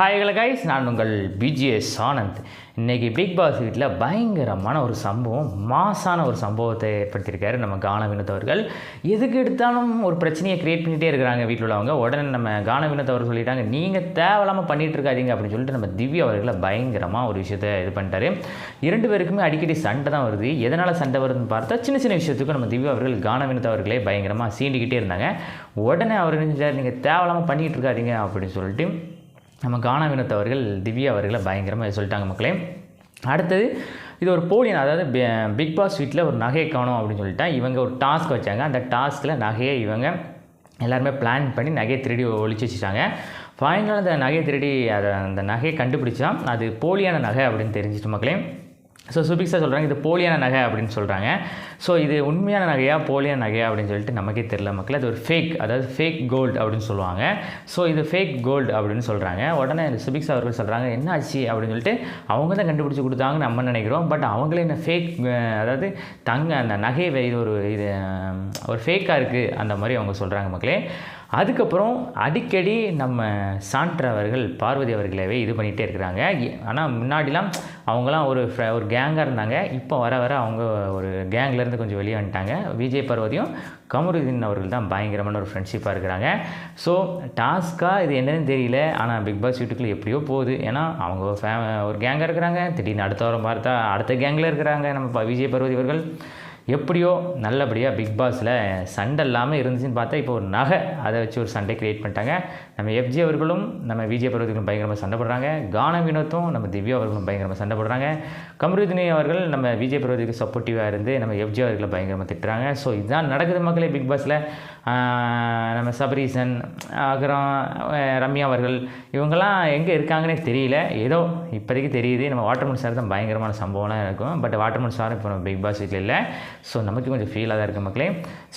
ஹாய்களை guys நான் உங்கள் BGS Anand. இன்றைக்கி பிக் பாஸ் வீட்டில் பயங்கரமான ஒரு சம்பவம் மாசான ஒரு சம்பவத்தை ஏற்படுத்தியிருக்காரு நம்ம கான வினோத் அவர்கள். எதுக்கு எடுத்தாலும் ஒரு பிரச்சனையை க்ரியேட் பண்ணிகிட்டே இருக்கிறாங்க வீட்டில் உள்ளவங்க. உடனே நம்ம கான வினத்தவர் சொல்லிட்டாங்க நீங்கள் தேவையில்லாமல் பண்ணிகிட்டு இருக்காதீங்க அப்படின்னு சொல்லிட்டு நம்ம திவ்யா அவர்களை பயங்கரமாக ஒரு விஷயத்தை இது பண்ணிட்டாரு. இரண்டு பேருக்குமே அடிக்கடி சண்டை தான் வருது. எதனால் சண்டை வருதுன்னு பார்த்தா சின்ன சின்ன விஷயத்துக்கும் நம்ம திவ்யா அவர்கள் கான வினத்தவர்களே பயங்கரமாக சீண்டிக்கிட்டே இருந்தாங்க. உடனே அவர் நீங்கள் தேவையில்லாமல் பண்ணிகிட்டு இருக்காதீங்க அப்படின்னு சொல்லிட்டு நம்ம கானா வினத்தவர்கள் திவ்யா அவர்களை பயங்கரமாக சொல்லிட்டாங்க மக்களே. அடுத்தது இது ஒரு போலியன் அதாவது பிக் பாஸ் வீட்டில் ஒரு நகையை காணும் அப்படின்னு சொல்லிட்டா இவங்க ஒரு டாஸ்க் வச்சாங்க. அந்த டாஸ்கில் நகையை இவங்க எல்லாருமே பிளான் பண்ணி நகையை திருடி ஒழிச்சு வச்சுட்டாங்க. ஃபைனலாக அந்த நகையை திருடி அதை அந்த நகையை கண்டுபிடிச்சா அது போலியான நகை அப்படின்னு தெரிஞ்சிட்டு மக்களே. ஸோ சுபிக்ஸா சொல்கிறாங்க இது போலியான நகை அப்படின்னு சொல்கிறாங்க ஸோ இது உண்மையான நகையா போலியான நகையா அப்படின்னு சொல்லிட்டு நமக்கே தெரில மக்கள். அது ஒரு ஃபேக் அதாவது ஃபேக் கோல்டு அப்படின்னு சொல்லுவாங்க. ஸோ இது ஃபேக் கோல்டு அப்படின்னு சொல்கிறாங்க உடனே இந்த சுபிக்ஸா அவர்கள் சொல்கிறாங்க என்ன ஆச்சு அப்படின்னு சொல்லிட்டு அவங்க தான் கண்டுபிடிச்சி கொடுத்தாங்கன்னு நம்ம நினைக்கிறோம். பட் அவங்களே இந்த ஃபேக் அதாவது தங்க அந்த நகை வே- இது ஒரு இது ஒரு ஃபேக்காக இருக்குது அந்த மாதிரி அவங்க சொல்கிறாங்க மக்களே. அதுக்கப்புறம் அடிக்கடி நம்ம சான்ற அவர்கள் பார்வதி அவர்களவே இது பண்ணிகிட்டே இருக்கிறாங்க. ஆனால் முன்னாடிலாம் அவங்களாம் ஒரு ஒரு கேங்காக இருந்தாங்க. இப்போ வர வர அவங்க ஒரு கேங்லேருந்து கொஞ்சம் வெளியே வந்துட்டாங்க. விஜய் பார்வதியும் கமருதீன் அவர்கள் தான் பயங்கரமான ஒரு ஃப்ரெண்ட்ஷிப்பாக இருக்கிறாங்க. ஸோ டாஸ்க்காக இது என்னன்னு தெரியல. ஆனால் பிக் பாஸ் வீட்டுக்குள்ளே எப்படியோ போகுது. ஏன்னா அவங்க ஒரு ஃபே ஒரு கேங்காக இருக்கிறாங்க. திடீர்னு அடுத்த வாரம் பார்த்தா அடுத்த கேங்கில் இருக்கிறாங்க நம்ம விஜய் பர்வதி அவர்கள். எப்படியோ நல்லபடியாக பிக் பாஸில் சண்டை இல்லாமல் இருந்துச்சுன்னு பார்த்தா இப்போ ஒரு நகை அதை வச்சு ஒரு சண்டை க்ரியேட் பண்ணிட்டாங்க. நம்ம எஃப்ஜி அவர்களும் நம்ம விஜய் பருவத்துக்கும் பயங்கரமாக சண்டை போடுறாங்க. கான வினோத்தும் நம்ம திவ்யா அவர்களும் பயங்கரமாக சண்டை போடுறாங்க. கமருதினி அவர்கள் நம்ம விஜய் பருவத்துக்கு சப்போர்ட்டிவாக இருந்து நம்ம எஃப்ஜி அவர்களை பயங்கரமாக திட்டுறாங்க. ஸோ இதுதான் நடக்குது மக்களே பிக் பாஸில். நம்ம சபரீசன் அப்புறம் ரம்யா அவர்கள் இவங்கெல்லாம் எங்கே இருக்காங்கன்னே தெரியல. ஏதோ இப்போதைக்கு தெரியுது. நம்ம வாட்டர்மன் சார் தான் பயங்கரமான சம்பவம்லாம் இருக்கும் பட் வாட்டர்மன் சார் இப்போ நம்ம பிக் பாஸ் வீட்டில் இல்லை. ஸோ நமக்கு கொஞ்சம் ஃபீலாக தான் இருக்குது மக்களே.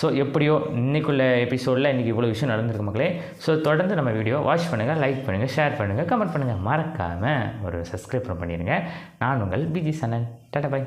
ஸோ எப்படியோ இன்றைக்குள்ள எபிசோடில் இன்றைக்கி இவ்வளோ விஷயம் நடந்திருக்கு மக்களே. ஸோ தொடர்ந்து நம்ம வீடியோ வாட்ச் பண்ணுங்கள் லைக் பண்ணுங்கள் ஷேர் பண்ணுங்கள் கமெண்ட் பண்ணுங்கள் மறக்காமல் ஒரு சப்ஸ்கிரைப் பண்ணிடுங்க. நான் உங்கள் பிஜி சனன். Tata bye